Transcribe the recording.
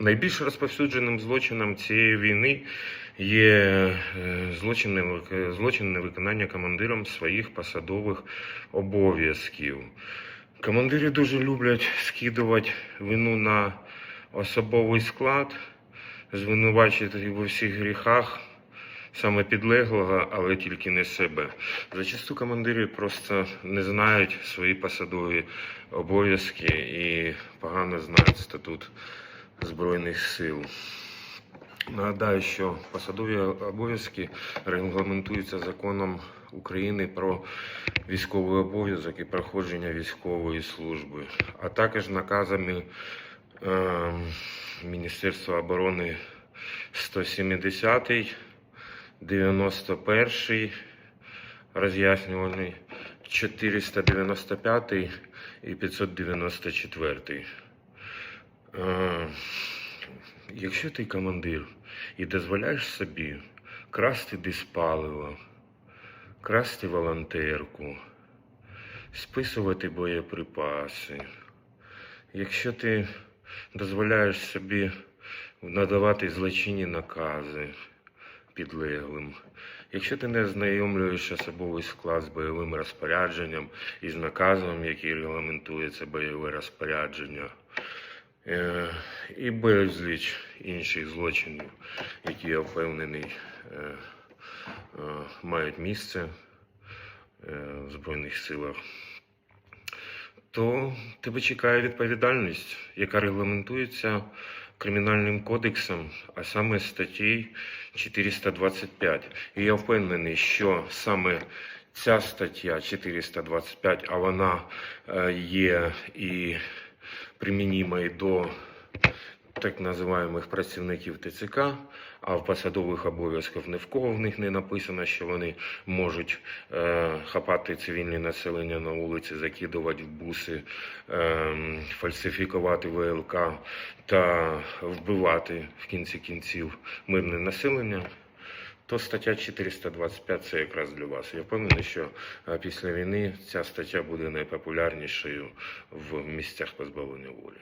Найбільш розповсюдженим злочином цієї війни є е, злочин невиконання командиром своїх посадових обов'язків. Командири дуже люблять скидувати вину на особовий склад, звинувачити у всіх гріхах саме підлеглого, але тільки не себе. Зачасту командири просто не знають свої посадові обов'язки і погано знають статут Збройних сил. Нагадаю, що посадові обов'язки регламентуються законом України про військовий обов'язок і проходження військової служби, а також наказами е, Міністерства оборони 170, 91, роз'яснюваний 495 і 594. Якщо ти командир і дозволяєш собі красти диспаливо, красти волонтерку, списувати боєприпаси, якщо ти дозволяєш собі надавати злочинні накази підлеглим, якщо ти не ознайомлюєш особовий склад з бойовим розпорядженням і з наказом, який регламентує бойове розпорядження, і безліч інших злочинів, які я впевнений е, е, мають місце е, в Збройних силах, то тебе чекає відповідальність, яка регламентується Кримінальним кодексом, а саме статтею 425. І я впевнений, що саме ця стаття 425, а вона е, є і примініма і до так називаємих працівників ТЦК, а в посадових обов'язках ні в кого в них не написано, що вони можуть е, хапати цивільне населення на вулиці, закидувати в буси, е, фальсифікувати ВЛК та вбивати в кінці кінців мирне населення. То стаття 425 це якраз для вас. Я впевнений, що е, після війни ця стаття буде найпопулярнішою в місцях позбавлення волі.